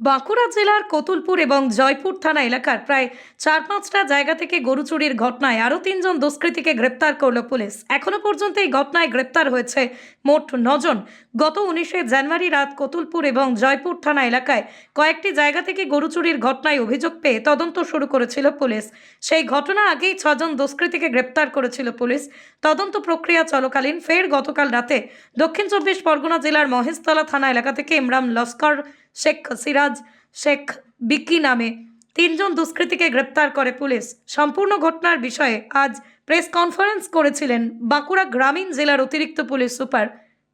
বাঁকুড়া জেলার কতুলপুর এবং জয়পুর থানা এলাকার প্রায় চার পাঁচটা জায়গা থেকে গরু চুরির ঘটনায় আরও তিনজন দুষ্কৃতীকে গ্রেপ্তার করল পুলিশ। এখনও পর্যন্ত এই ঘটনায় গ্রেপ্তার হয়েছে মোট নজন। গত উনিশে জানুয়ারি রাত কতুলপুর এবং জয়পুর থানা এলাকায় কয়েকটি জায়গা থেকে গরু চুরির ঘটনায় অভিযোগ পেয়ে তদন্ত শুরু করেছিল পুলিশ। সেই ঘটনা আগেই ছজন দুষ্কৃতীকে গ্রেপ্তার করেছিল পুলিশ। তদন্ত প্রক্রিয়া চলাকালীন। ফের গতকাল রাতে দক্ষিণ চব্বিশ পরগনা জেলার মহেশতলা থানা এলাকা থেকে ইমরান লস্কর শেখ সিরাজ, শেখ বিকি নামে তিনজন দুষ্কৃতীকে গ্রেপ্তার করে পুলিশ। সম্পূর্ণ ঘটনার বিষয়ে আজ প্রেস কনফারেন্স করেছিলেন বাঁকুড়া গ্রামীণ জেলার অতিরিক্ত পুলিশ সুপার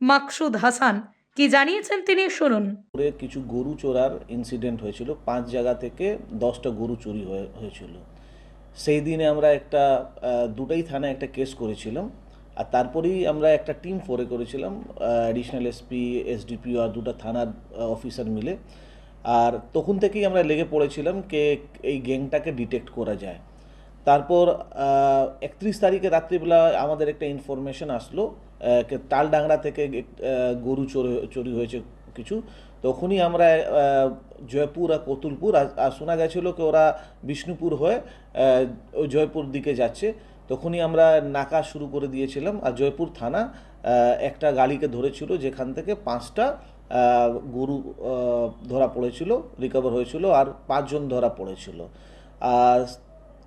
মাকসুদ হাসান। কি জানিয়েছেন তিনি, শুনুন। কিছু গরু চোরার ইনসিডেন্ট হয়েছিল। পাঁচ জায়গা থেকে দশটা গরু চুরি হয়ে- হয়েছিল। সেই দিনে আমরা একটা দুটাই থানায় একটা কেস করেছিলাম। আর তারপরেই আমরা একটা টিম ফোরে করেছিলাম অ্যাডিশনাল এসপি এসডিপি আর দুটো থানার অফিসার মিলে। আর তখন থেকেই আমরা লেগে পড়েছিলাম কে এই গ্যাংটাকে ডিটেক্ট করা যায়। তারপর একত্রিশ তারিখে রাত্রিবেলা আমাদের একটা ইনফরমেশন আসলো তালডাংরা থেকে গরু চোরি চুরি হয়েছে কিছু। তখনই আমরা জয়পুর আর কতুলপুর, আর শোনা গেছিল কি ওরা বিষ্ণুপুর হয়ে জয়পুর দিকে যাচ্ছে। তখনই আমরা নাকা শুরু করে দিয়েছিলাম আর জয়পুর থানা একটা গাড়িকে ধরেছিল যেখান থেকে পাঁচটা গরু ধরা পড়েছিল রিকভার হয়েছিল আর পাঁচজন ধরা পড়েছিল। আর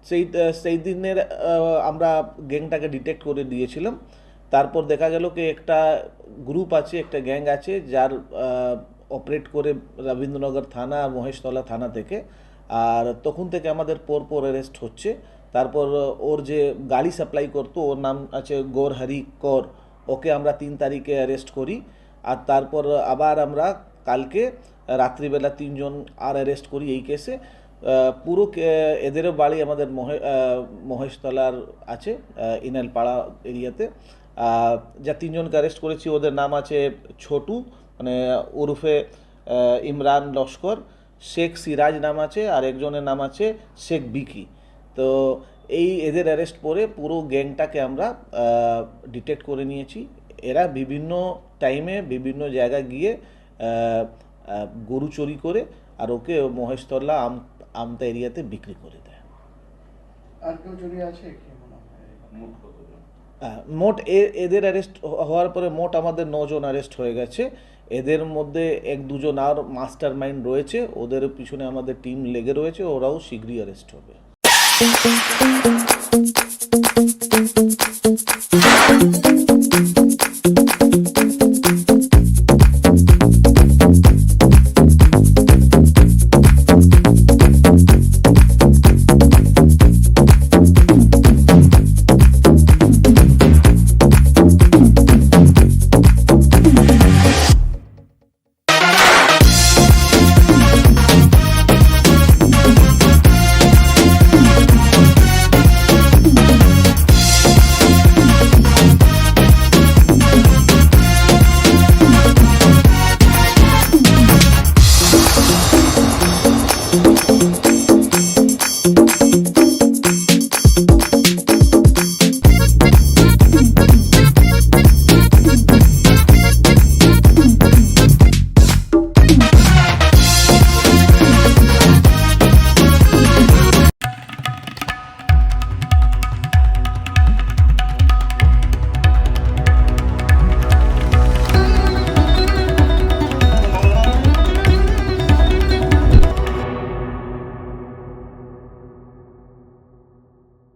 সেই সেই দিনের আমরা গ্যাংটাকে ডিটেক্ট করে দিয়েছিলাম। তারপর দেখা গেল কি একটা গ্রুপ আছে, একটা গ্যাং আছে যার অপারেট করে রবীন্দ্রনগর থানা, মহেশতলা থানা থেকে। আর তখন থেকে আমাদের পর পর অ্যারেস্ট হচ্ছে। তারপর, ওর যে গাড়ি সাপ্লাই করতো, ওর নাম আছে গৌর হরি কর। ওকে আমরা তিন তারিখে অ্যারেস্ট করি। আর তারপর আবার আমরা কালকে রাত্রিবেলা তিনজন আর অ্যারেস্ট করি এই কেসে পুরো এদেরও বাড়ি আমাদের মহে মহেশতলার আছে ইনালপাড়া এরিয়াতে। যা তিনজনকে অ্যারেস্ট করেছি, ওদের নাম আছে ছোটু মানে ওরফে ইমরান লস্কর, শেখ সিরাজ নাম আছে, আর একজনের নাম আছে শেখ বিকি। তো এই এদের অ্যারেস্ট করে পুরো গ্যাংটাকে আমরা ডিটেক্ট করে নিয়েছি। এরা বিভিন্ন টাইমে বিভিন্ন জায়গায় গিয়ে গরু চুরি করে আর ওকে মহেশতলা আম আমতা এরিয়াতে বিক্রি করে দেয়। আর কেউ জড়িয়ে আছে মোট এ- এদের অ্যারেস্ট হওয়ার পরে মোট আমাদের নজন অ্যারেস্ট হয়ে গেছে। এদের মধ্যে এক দুজন আর মাস্টার মাইন্ড রয়েছে। ওদের পিছনে আমাদের টিম লেগে রয়েছে। ওরাও শীঘ্রই অ্যারেস্ট হবে। Thank you.